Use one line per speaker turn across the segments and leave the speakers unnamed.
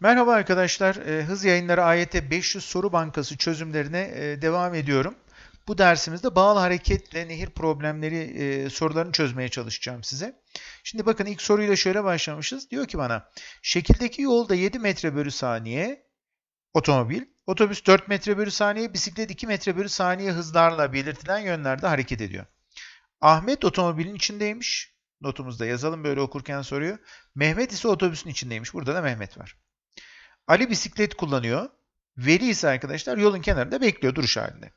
Merhaba arkadaşlar, e, Hız Yayınları AYT 500 Soru Bankası çözümlerine e, devam ediyorum. Bu dersimizde bağlı hareketle nehir problemleri e, sorularını çözmeye çalışacağım size. Şimdi bakın ilk soruyla şöyle başlamışız. Diyor ki bana, şekildeki yolda 7 metre bölü saniye otomobil, otobüs 4 metre bölü saniye, bisiklet 2 metre bölü saniye hızlarla belirtilen yönlerde hareket ediyor. Ahmet otomobilin içindeymiş. Notumuzda yazalım böyle okurken soruyor. Mehmet ise otobüsün içindeymiş. Burada da Mehmet var. Ali bisiklet kullanıyor. Veli ise arkadaşlar yolun kenarında bekliyor duruş halinde.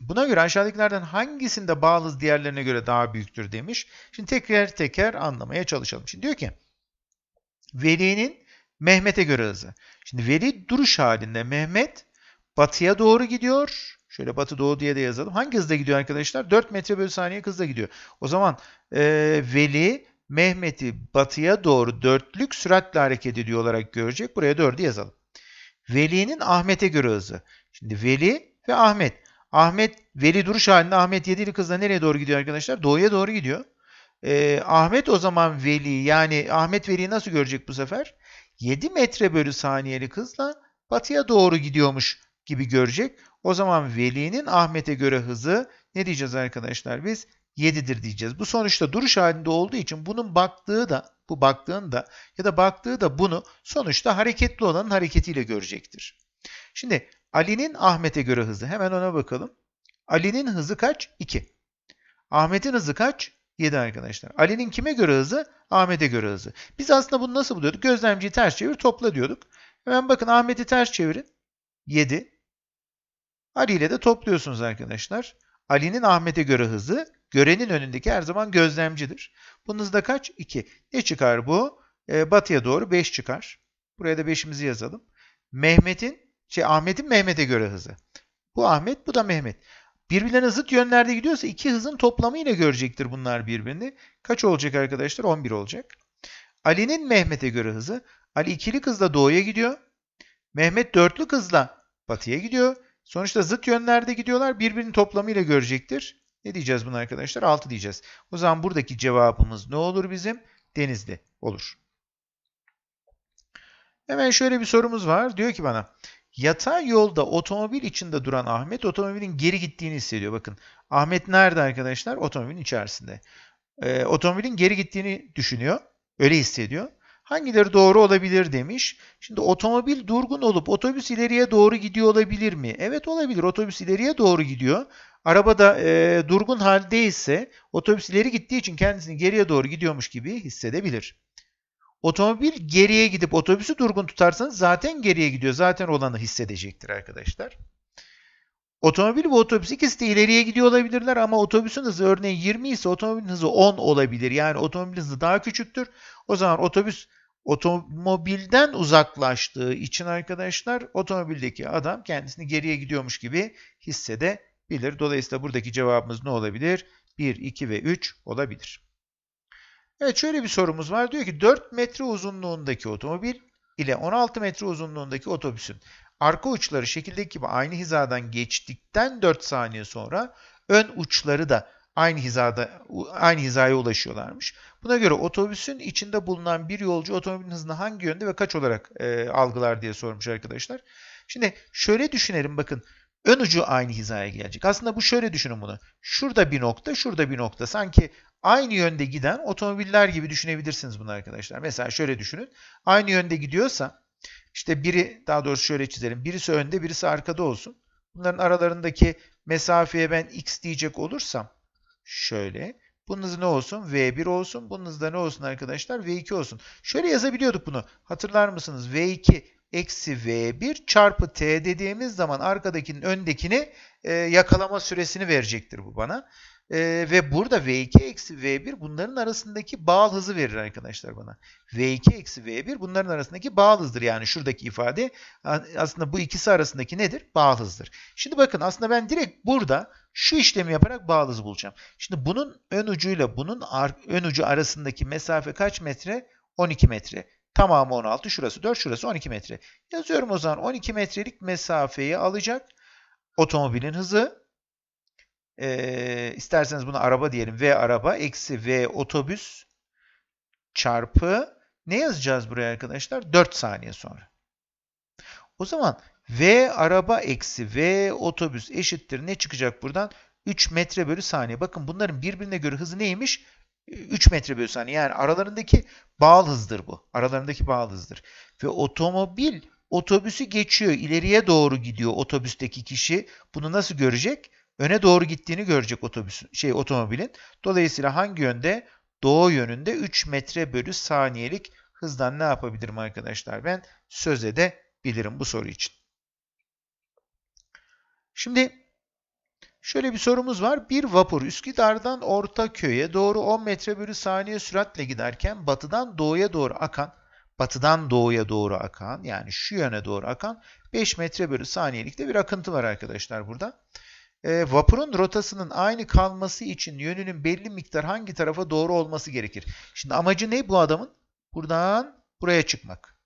Buna göre aşağıdakilerden hangisinde bağlı diğerlerine göre daha büyüktür demiş. Şimdi teker teker anlamaya çalışalım. Şimdi diyor ki Veli'nin Mehmet'e göre hızı. Şimdi Veli duruş halinde Mehmet batıya doğru gidiyor. Şöyle batı doğu diye de yazalım. Hangi hızda gidiyor arkadaşlar? 4 metre bölü saniye hızla gidiyor. O zaman e, Veli Mehmet'i batıya doğru dörtlük süratle hareket ediyor olarak görecek. Buraya dördü yazalım. Veli'nin Ahmet'e göre hızı. Şimdi Veli ve Ahmet. Ahmet, Veli duruş halinde Ahmet yedilik hızla nereye doğru gidiyor arkadaşlar? Doğuya doğru gidiyor. Ee, Ahmet o zaman Veli yani Ahmet Veli'yi nasıl görecek bu sefer? 7 metre bölü saniyelik hızla batıya doğru gidiyormuş gibi görecek. O zaman Veli'nin Ahmet'e göre hızı ne diyeceğiz arkadaşlar biz? 7'dir diyeceğiz. Bu sonuçta duruş halinde olduğu için bunun baktığı da bu baktığın da ya da baktığı da bunu sonuçta hareketli olanın hareketiyle görecektir. Şimdi Ali'nin Ahmet'e göre hızı hemen ona bakalım. Ali'nin hızı kaç? 2. Ahmet'in hızı kaç? 7 arkadaşlar. Ali'nin kime göre hızı? Ahmet'e göre hızı. Biz aslında bunu nasıl buluyorduk? Gözlemciyi ters çevir topla diyorduk. Hemen bakın Ahmet'i ters çevirin. 7. Ali ile de topluyorsunuz arkadaşlar. Ali'nin Ahmet'e göre hızı görenin önündeki her zaman gözlemcidir. Bunun da kaç? 2. Ne çıkar bu? E, batıya doğru 5 çıkar. Buraya da 5'imizi yazalım. Mehmet'in, şey Ahmet'in Mehmet'e göre hızı. Bu Ahmet, bu da Mehmet. Birbirlerine zıt yönlerde gidiyorsa iki hızın toplamı ile görecektir bunlar birbirini. Kaç olacak arkadaşlar? 11 olacak. Ali'nin Mehmet'e göre hızı. Ali ikili hızla doğuya gidiyor. Mehmet dörtlü hızla batıya gidiyor. Sonuçta zıt yönlerde gidiyorlar. Birbirinin toplamıyla görecektir. Ne diyeceğiz buna arkadaşlar? 6 diyeceğiz. O zaman buradaki cevabımız ne olur bizim? Denizli olur. Hemen şöyle bir sorumuz var. Diyor ki bana yatay yolda otomobil içinde duran Ahmet otomobilin geri gittiğini hissediyor. Bakın Ahmet nerede arkadaşlar? Otomobilin içerisinde. Ee, otomobilin geri gittiğini düşünüyor. Öyle hissediyor. Hangileri doğru olabilir demiş. Şimdi otomobil durgun olup otobüs ileriye doğru gidiyor olabilir mi? Evet olabilir. Otobüs ileriye doğru gidiyor. Araba da e, durgun haldeyse otobüs ileri gittiği için kendisini geriye doğru gidiyormuş gibi hissedebilir. Otomobil geriye gidip otobüsü durgun tutarsanız zaten geriye gidiyor. Zaten olanı hissedecektir arkadaşlar. Otomobil ve otobüs ikisi de ileriye gidiyor olabilirler ama otobüsün hızı örneğin 20 ise otomobilin hızı 10 olabilir. Yani otomobilin hızı daha küçüktür. O zaman otobüs otomobilden uzaklaştığı için arkadaşlar otomobildeki adam kendisini geriye gidiyormuş gibi hissedebilir. Dolayısıyla buradaki cevabımız ne olabilir? 1, 2 ve 3 olabilir. Evet şöyle bir sorumuz var. Diyor ki 4 metre uzunluğundaki otomobil ile 16 metre uzunluğundaki otobüsün arka uçları şekildeki gibi aynı hizadan geçtikten 4 saniye sonra ön uçları da aynı hizada aynı hizaya ulaşıyorlarmış. Buna göre otobüsün içinde bulunan bir yolcu otomobilin hızını hangi yönde ve kaç olarak e, algılar diye sormuş arkadaşlar. Şimdi şöyle düşünelim bakın. Ön ucu aynı hizaya gelecek. Aslında bu şöyle düşünün bunu. Şurada bir nokta, şurada bir nokta. Sanki aynı yönde giden otomobiller gibi düşünebilirsiniz bunu arkadaşlar. Mesela şöyle düşünün. Aynı yönde gidiyorsa işte biri daha doğrusu şöyle çizelim. Birisi önde, birisi arkada olsun. Bunların aralarındaki mesafeye ben x diyecek olursam şöyle. Bunun ne olsun? V1 olsun. Bunun da ne olsun arkadaşlar? V2 olsun. Şöyle yazabiliyorduk bunu. Hatırlar mısınız? V2 eksi V1 çarpı T dediğimiz zaman arkadakinin öndekini e, yakalama süresini verecektir bu bana. E, ve burada V2 eksi V1 bunların arasındaki bağıl hızı verir arkadaşlar bana. V2 eksi V1 bunların arasındaki bağıl hızdır. Yani şuradaki ifade aslında bu ikisi arasındaki nedir? Bağıl hızdır. Şimdi bakın aslında ben direkt burada şu işlemi yaparak bağıl hızı bulacağım. Şimdi bunun ön ucuyla bunun ön ucu arasındaki mesafe kaç metre? 12 metre. Tamamı 16, şurası 4, şurası 12 metre. Yazıyorum o zaman 12 metrelik mesafeyi alacak otomobilin hızı. Ee, isterseniz bunu araba diyelim. V araba eksi V otobüs çarpı Ne yazacağız buraya arkadaşlar? 4 saniye sonra. O zaman V araba eksi V otobüs eşittir. Ne çıkacak buradan? 3 metre bölü saniye. Bakın bunların birbirine göre hızı neymiş? 3 metre bölü saniye. Yani aralarındaki bağıl hızdır bu. Aralarındaki bağıl hızdır. Ve otomobil otobüsü geçiyor. ileriye doğru gidiyor otobüsteki kişi. Bunu nasıl görecek? Öne doğru gittiğini görecek otobüsün, şey otomobilin. Dolayısıyla hangi yönde? Doğu yönünde 3 metre bölü saniyelik hızdan ne yapabilirim arkadaşlar? Ben söz edebilirim bu soru için. Şimdi Şöyle bir sorumuz var. Bir vapur Üsküdar'dan Ortaköy'e doğru 10 metre bölü saniye süratle giderken batıdan doğuya doğru akan, batıdan doğuya doğru akan yani şu yöne doğru akan 5 metre bölü saniyelikte bir akıntı var arkadaşlar burada. E, vapurun rotasının aynı kalması için yönünün belli miktar hangi tarafa doğru olması gerekir? Şimdi amacı ne bu adamın? Buradan buraya çıkmak.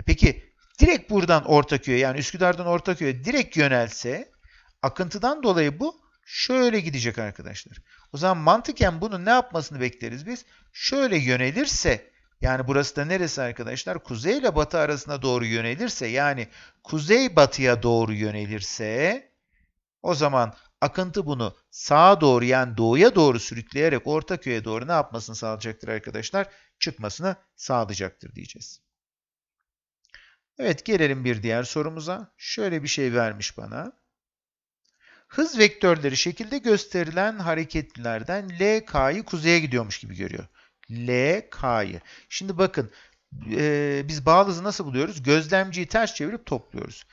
E peki direkt buradan Ortaköy'e yani Üsküdar'dan Ortaköy'e direkt yönelse Akıntıdan dolayı bu şöyle gidecek arkadaşlar. O zaman mantıken bunun ne yapmasını bekleriz biz? Şöyle yönelirse yani burası da neresi arkadaşlar? Kuzey ile batı arasına doğru yönelirse yani kuzey batıya doğru yönelirse o zaman akıntı bunu sağa doğru yani doğuya doğru sürükleyerek Ortaköy'e doğru ne yapmasını sağlayacaktır arkadaşlar? Çıkmasını sağlayacaktır diyeceğiz. Evet gelelim bir diğer sorumuza. Şöyle bir şey vermiş bana. Hız vektörleri şekilde gösterilen hareketlilerden LK'yı kuzeye gidiyormuş gibi görüyor. LK'yı. Şimdi bakın e, biz bağlı hızı nasıl buluyoruz? Gözlemciyi ters çevirip topluyoruz.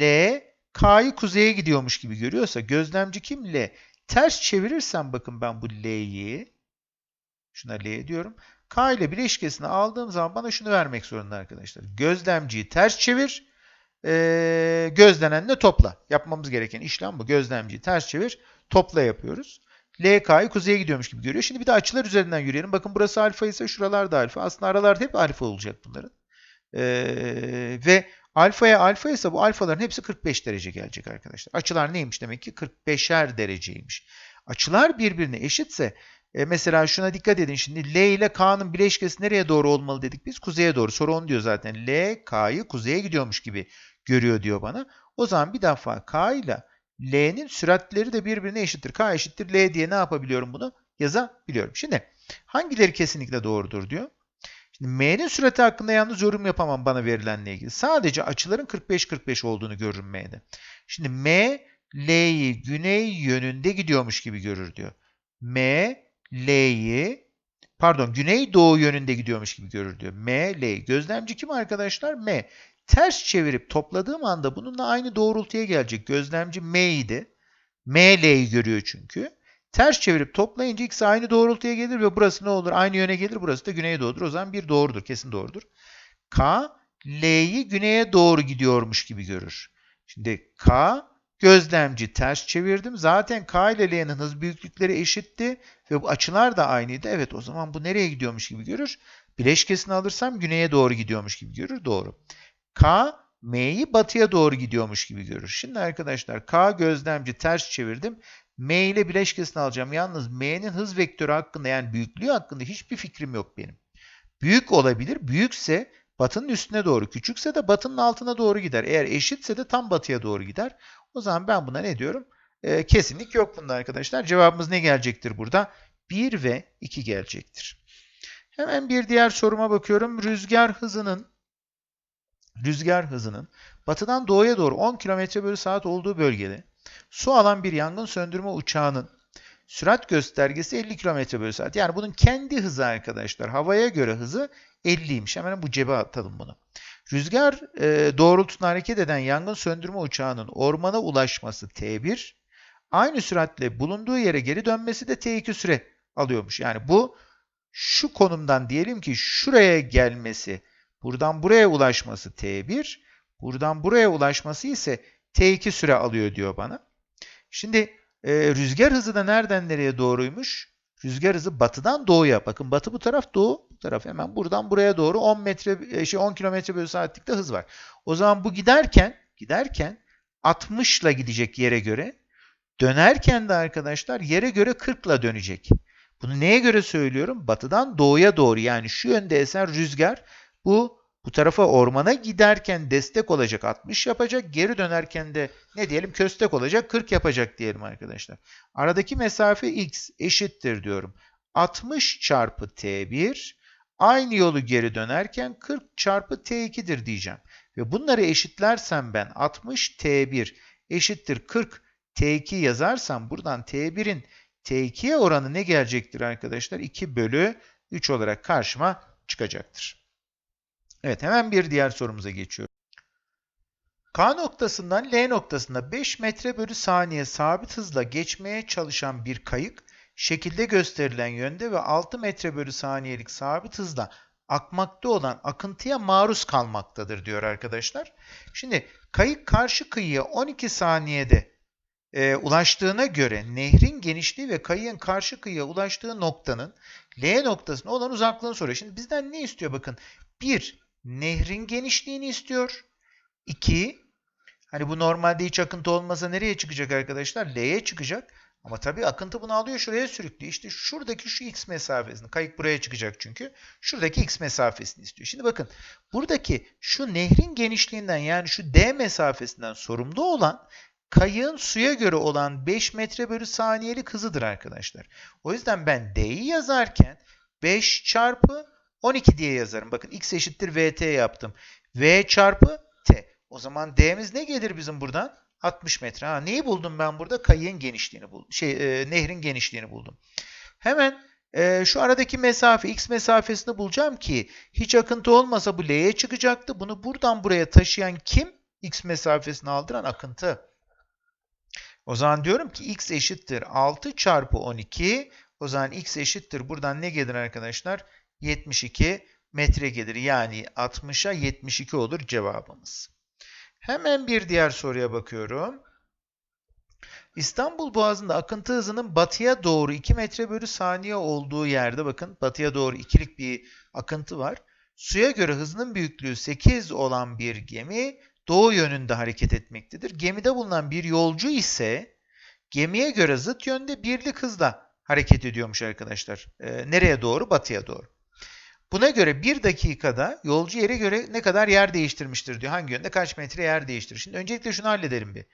L K'yı kuzeye gidiyormuş gibi görüyorsa gözlemci kim? L. Ters çevirirsem bakın ben bu L'yi şuna L diyorum. K ile bileşkesini aldığım zaman bana şunu vermek zorunda arkadaşlar. Gözlemciyi ters çevir e, gözlenenle topla. Yapmamız gereken işlem bu. Gözlemciyi ters çevir, topla yapıyoruz. LK'yı kuzeye gidiyormuş gibi görüyor. Şimdi bir de açılar üzerinden yürüyelim. Bakın burası alfa ise şuralar da alfa. Aslında aralarda hep alfa olacak bunların. Ee, ve alfaya alfa ise bu alfaların hepsi 45 derece gelecek arkadaşlar. Açılar neymiş demek ki? 45'er dereceymiş. Açılar birbirine eşitse e, mesela şuna dikkat edin. Şimdi L ile K'nın bileşkesi nereye doğru olmalı dedik biz? Kuzeye doğru. Soru onu diyor zaten. L, K'yı kuzeye gidiyormuş gibi görüyor diyor bana. O zaman bir defa K ile L'nin süratleri de birbirine eşittir. K eşittir L diye ne yapabiliyorum bunu? Yazabiliyorum. Şimdi hangileri kesinlikle doğrudur diyor. Şimdi M'nin sürati hakkında yalnız yorum yapamam bana verilenle ilgili. Sadece açıların 45-45 olduğunu görürüm M'de. Şimdi M, L'yi güney yönünde gidiyormuş gibi görür diyor. M, L'yi pardon güney doğu yönünde gidiyormuş gibi görür diyor. M, L. Gözlemci kim arkadaşlar? M. Ters çevirip topladığım anda bununla aynı doğrultuya gelecek. Gözlemci M'ydi. M, L'yi görüyor çünkü. Ters çevirip toplayınca ikisi aynı doğrultuya gelir ve burası ne olur? Aynı yöne gelir. Burası da güneye doğrudur. O zaman bir doğrudur. Kesin doğrudur. K, L'yi güneye doğru gidiyormuş gibi görür. Şimdi K, gözlemci ters çevirdim. Zaten K ile L'nin hız büyüklükleri eşitti ve bu açılar da aynıydı. Evet o zaman bu nereye gidiyormuş gibi görür. Bileşkesini alırsam güneye doğru gidiyormuş gibi görür. Doğru. K, M'yi batıya doğru gidiyormuş gibi görür. Şimdi arkadaşlar K gözlemci ters çevirdim. M ile bileşkesini alacağım. Yalnız M'nin hız vektörü hakkında yani büyüklüğü hakkında hiçbir fikrim yok benim. Büyük olabilir. Büyükse batının üstüne doğru, küçükse de batının altına doğru gider. Eğer eşitse de tam batıya doğru gider. O zaman ben buna ne diyorum? Ee, kesinlik yok bunda arkadaşlar. Cevabımız ne gelecektir burada? 1 ve 2 gelecektir. Hemen bir diğer soruma bakıyorum. Rüzgar hızının rüzgar hızının batıdan doğuya doğru 10 km bölü saat olduğu bölgede su alan bir yangın söndürme uçağının sürat göstergesi 50 km bölü saat. Yani bunun kendi hızı arkadaşlar. Havaya göre hızı 50'ymiş. Hemen bu cebe atalım bunu. Rüzgar e, doğrultusunda hareket eden yangın söndürme uçağının ormana ulaşması T1, aynı süratle bulunduğu yere geri dönmesi de T2 süre alıyormuş. Yani bu şu konumdan diyelim ki şuraya gelmesi, buradan buraya ulaşması T1, buradan buraya ulaşması ise T2 süre alıyor diyor bana. Şimdi e, rüzgar hızı da nereden nereye doğruymuş? Rüzgar hızı batıdan doğuya. Bakın batı bu taraf, doğu bu taraf. Hemen buradan buraya doğru 10 metre şey 10 kilometre bölü saatlikte hız var. O zaman bu giderken giderken 60 ile gidecek yere göre dönerken de arkadaşlar yere göre 40 ile dönecek. Bunu neye göre söylüyorum? Batıdan doğuya doğru yani şu yönde esen rüzgar bu bu tarafa ormana giderken destek olacak 60 yapacak. Geri dönerken de ne diyelim köstek olacak 40 yapacak diyelim arkadaşlar. Aradaki mesafe x eşittir diyorum. 60 çarpı t1 aynı yolu geri dönerken 40 çarpı t2'dir diyeceğim. Ve bunları eşitlersem ben 60 t1 eşittir 40 t2 yazarsam buradan t1'in t2'ye oranı ne gelecektir arkadaşlar? 2 bölü 3 olarak karşıma çıkacaktır. Evet hemen bir diğer sorumuza geçiyorum. K noktasından L noktasında 5 metre bölü saniye sabit hızla geçmeye çalışan bir kayık şekilde gösterilen yönde ve 6 metre bölü saniyelik sabit hızla akmakta olan akıntıya maruz kalmaktadır diyor arkadaşlar. Şimdi kayık karşı kıyıya 12 saniyede e, ulaştığına göre nehrin genişliği ve kayığın karşı kıyıya ulaştığı noktanın L noktasına olan uzaklığını soruyor. Şimdi bizden ne istiyor bakın. 1. Nehrin genişliğini istiyor. 2. Hani bu normalde hiç akıntı olmasa nereye çıkacak arkadaşlar? L'ye çıkacak. Ama tabii akıntı bunu alıyor şuraya sürüklüyor. İşte şuradaki şu x mesafesini. Kayık buraya çıkacak çünkü. Şuradaki x mesafesini istiyor. Şimdi bakın buradaki şu nehrin genişliğinden yani şu d mesafesinden sorumlu olan kayığın suya göre olan 5 metre bölü saniyelik hızıdır arkadaşlar. O yüzden ben d'yi yazarken 5 çarpı 12 diye yazarım. Bakın x eşittir vt yaptım. v çarpı t. O zaman d'miz ne gelir bizim buradan? 60 metre. Ha, neyi buldum ben burada? Kayığın genişliğini buldum. Şey, e, nehrin genişliğini buldum. Hemen e, şu aradaki mesafe, x mesafesini bulacağım ki hiç akıntı olmasa bu l'ye çıkacaktı. Bunu buradan buraya taşıyan kim? x mesafesini aldıran akıntı. O zaman diyorum ki x eşittir 6 çarpı 12. O zaman x eşittir. Buradan ne gelir arkadaşlar? 72 metre gelir. Yani 60'a 72 olur cevabımız. Hemen bir diğer soruya bakıyorum. İstanbul Boğazı'nda akıntı hızının batıya doğru 2 metre bölü saniye olduğu yerde bakın batıya doğru ikilik bir akıntı var. Suya göre hızının büyüklüğü 8 olan bir gemi doğu yönünde hareket etmektedir. Gemide bulunan bir yolcu ise gemiye göre zıt yönde birlik hızla hareket ediyormuş arkadaşlar. Ee, nereye doğru? Batıya doğru. Buna göre bir dakikada yolcu yere göre ne kadar yer değiştirmiştir diyor. Hangi yönde kaç metre yer değiştirir. Şimdi öncelikle şunu halledelim bir.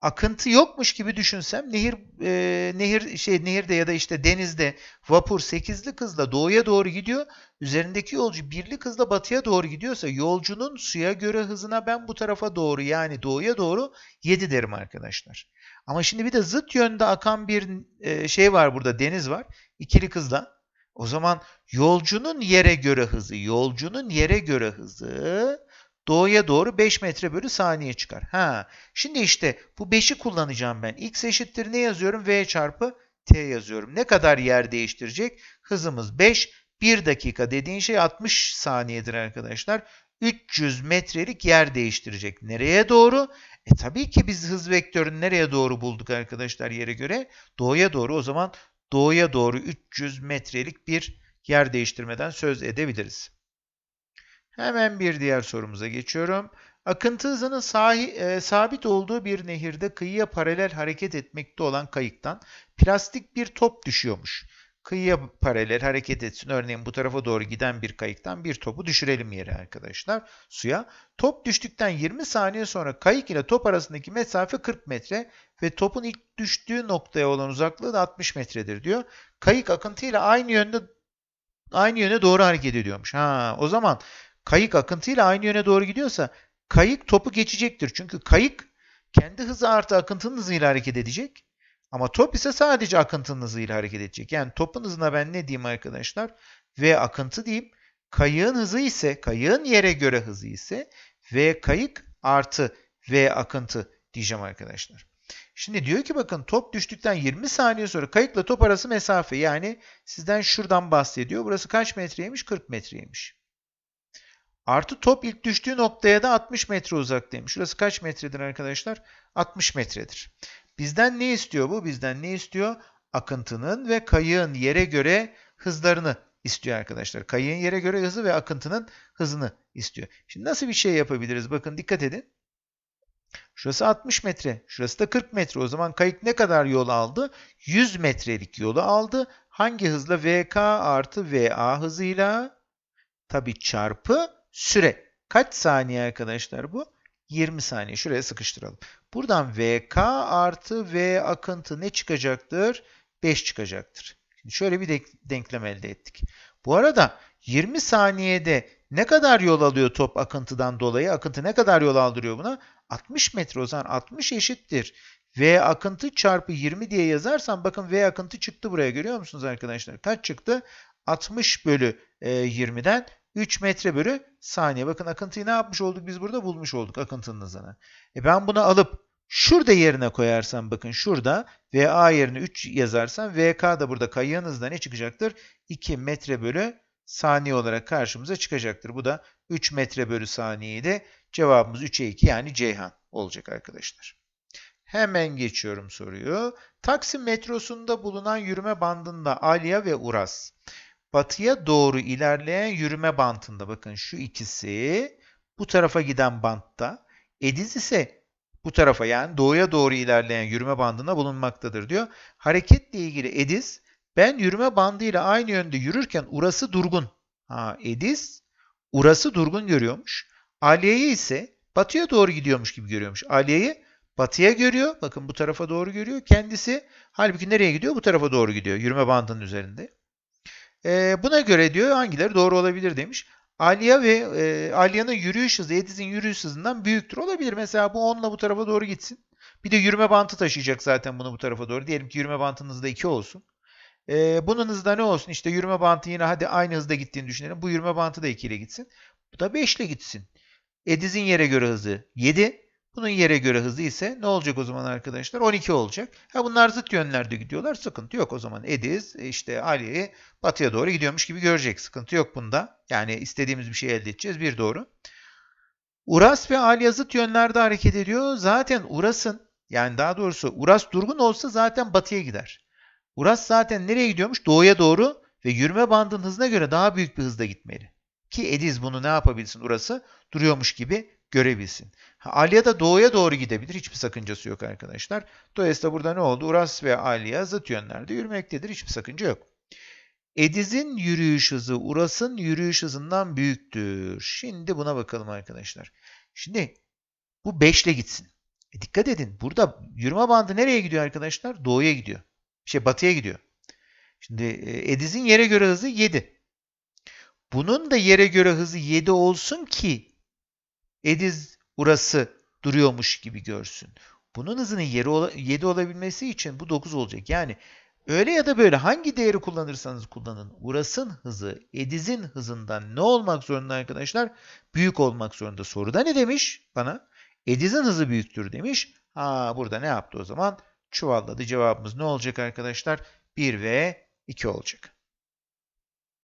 Akıntı yokmuş gibi düşünsem nehir e, nehir şey nehirde ya da işte denizde vapur 8'lik hızla doğuya doğru gidiyor. Üzerindeki yolcu birlik hızla batıya doğru gidiyorsa yolcunun suya göre hızına ben bu tarafa doğru yani doğuya doğru 7 derim arkadaşlar. Ama şimdi bir de zıt yönde akan bir e, şey var burada deniz var. İkili hızla. O zaman yolcunun yere göre hızı, yolcunun yere göre hızı doğuya doğru 5 metre bölü saniye çıkar. Ha, şimdi işte bu 5'i kullanacağım ben. X eşittir ne yazıyorum? V çarpı T yazıyorum. Ne kadar yer değiştirecek? Hızımız 5. 1 dakika dediğin şey 60 saniyedir arkadaşlar. 300 metrelik yer değiştirecek. Nereye doğru? E tabii ki biz hız vektörünü nereye doğru bulduk arkadaşlar yere göre? Doğuya doğru. O zaman doğuya doğru 300 metrelik bir yer değiştirmeden söz edebiliriz. Hemen bir diğer sorumuza geçiyorum. Akıntı hızının sahi, e, sabit olduğu bir nehirde kıyıya paralel hareket etmekte olan kayıktan plastik bir top düşüyormuş. Kıyıya paralel hareket etsin. Örneğin bu tarafa doğru giden bir kayıktan bir topu düşürelim yere arkadaşlar suya. Top düştükten 20 saniye sonra kayık ile top arasındaki mesafe 40 metre ve topun ilk düştüğü noktaya olan uzaklığı da 60 metredir diyor. Kayık akıntıyla aynı yönde aynı yöne doğru hareket ediyormuş. Ha, o zaman kayık akıntıyla aynı yöne doğru gidiyorsa kayık topu geçecektir. Çünkü kayık kendi hızı artı akıntının hızıyla hareket edecek. Ama top ise sadece akıntının hızıyla hareket edecek. Yani topun hızına ben ne diyeyim arkadaşlar? V akıntı diyeyim. Kayığın hızı ise, kayığın yere göre hızı ise V kayık artı V akıntı diyeceğim arkadaşlar. Şimdi diyor ki bakın top düştükten 20 saniye sonra kayıkla top arası mesafe yani sizden şuradan bahsediyor. Burası kaç metreymiş? 40 metreymiş. Artı top ilk düştüğü noktaya da 60 metre uzaktaymış. Şurası kaç metredir arkadaşlar? 60 metredir. Bizden ne istiyor bu? Bizden ne istiyor? Akıntının ve kayığın yere göre hızlarını istiyor arkadaşlar. Kayığın yere göre hızı ve akıntının hızını istiyor. Şimdi nasıl bir şey yapabiliriz? Bakın dikkat edin. Şurası 60 metre. Şurası da 40 metre. O zaman kayık ne kadar yol aldı? 100 metrelik yolu aldı. hangi hızla? VK artı VA hızıyla tabii çarpı süre. Kaç saniye arkadaşlar bu? 20 saniye. Şuraya sıkıştıralım. Buradan VK artı V akıntı ne çıkacaktır? 5 çıkacaktır. Şimdi şöyle bir denk- denklem elde ettik. Bu arada 20 saniyede ne kadar yol alıyor top akıntıdan dolayı? Akıntı ne kadar yol aldırıyor buna? 60 metre o zaman 60 eşittir. V akıntı çarpı 20 diye yazarsam bakın V akıntı çıktı buraya görüyor musunuz arkadaşlar? Kaç çıktı? 60 bölü e, 20'den 3 metre bölü saniye. Bakın akıntıyı ne yapmış olduk biz burada? Bulmuş olduk akıntının hızını. E ben bunu alıp şurada yerine koyarsam bakın şurada VA yerine 3 yazarsam VK da burada kayığın hızda ne çıkacaktır? 2 metre bölü saniye olarak karşımıza çıkacaktır. Bu da 3 metre bölü saniyeydi. Cevabımız 3'e 2 yani Ceyhan olacak arkadaşlar. Hemen geçiyorum soruyu. Taksim metrosunda bulunan yürüme bandında Alya ve Uras. Batıya doğru ilerleyen yürüme bantında bakın şu ikisi bu tarafa giden bantta. Ediz ise bu tarafa yani doğuya doğru ilerleyen yürüme bandında bulunmaktadır diyor. Hareketle ilgili Ediz ben yürüme bandıyla aynı yönde yürürken Uras'ı durgun. Ha, Ediz Uras'ı durgun görüyormuş. Aliye'yi ise batıya doğru gidiyormuş gibi görüyormuş. Aliye'yi batıya görüyor. Bakın bu tarafa doğru görüyor. Kendisi halbuki nereye gidiyor? Bu tarafa doğru gidiyor. Yürüme bandının üzerinde. Ee, buna göre diyor hangileri doğru olabilir demiş. Aliye ve e, Aliya'nın yürüyüş hızı Ediz'in yürüyüş hızından büyüktür. Olabilir. Mesela bu 10'la bu tarafa doğru gitsin. Bir de yürüme bantı taşıyacak zaten bunu bu tarafa doğru. Diyelim ki yürüme bantının hızı da 2 olsun. Ee, bunun hızı da ne olsun? İşte yürüme bantı yine hadi aynı hızda gittiğini düşünelim. Bu yürüme bantı da 2 ile gitsin. Bu da 5 ile gitsin. Ediz'in yere göre hızı 7. Bunun yere göre hızı ise ne olacak o zaman arkadaşlar? 12 olacak. Ha bunlar zıt yönlerde gidiyorlar. Sıkıntı yok o zaman. Ediz işte Ali'yi batıya doğru gidiyormuş gibi görecek. Sıkıntı yok bunda. Yani istediğimiz bir şey elde edeceğiz. Bir doğru. Uras ve Alya zıt yönlerde hareket ediyor. Zaten Uras'ın yani daha doğrusu Uras durgun olsa zaten batıya gider. Uras zaten nereye gidiyormuş? Doğuya doğru ve yürüme bandının hızına göre daha büyük bir hızda gitmeli. Ki Ediz bunu ne yapabilsin? Uras'ı duruyormuş gibi görebilsin. Ha, Alya da doğuya doğru gidebilir. Hiçbir sakıncası yok arkadaşlar. Dolayısıyla burada ne oldu? Uras ve Alya zıt yönlerde yürümektedir. Hiçbir sakınca yok. Ediz'in yürüyüş hızı Uras'ın yürüyüş hızından büyüktür. Şimdi buna bakalım arkadaşlar. Şimdi bu 5 ile gitsin. E dikkat edin. Burada yürüme bandı nereye gidiyor arkadaşlar? Doğuya gidiyor. Şey batıya gidiyor. Şimdi e, Ediz'in yere göre hızı 7. Bunun da yere göre hızı 7 olsun ki Ediz Uras'ı duruyormuş gibi görsün. Bunun hızının yeri 7 olabilmesi için bu 9 olacak. Yani öyle ya da böyle hangi değeri kullanırsanız kullanın. Uras'ın hızı Ediz'in hızından ne olmak zorunda arkadaşlar? Büyük olmak zorunda. Soruda ne demiş bana? Ediz'in hızı büyüktür demiş. Ha burada ne yaptı o zaman? Çuvalladı. Cevabımız ne olacak arkadaşlar? 1 ve 2 olacak.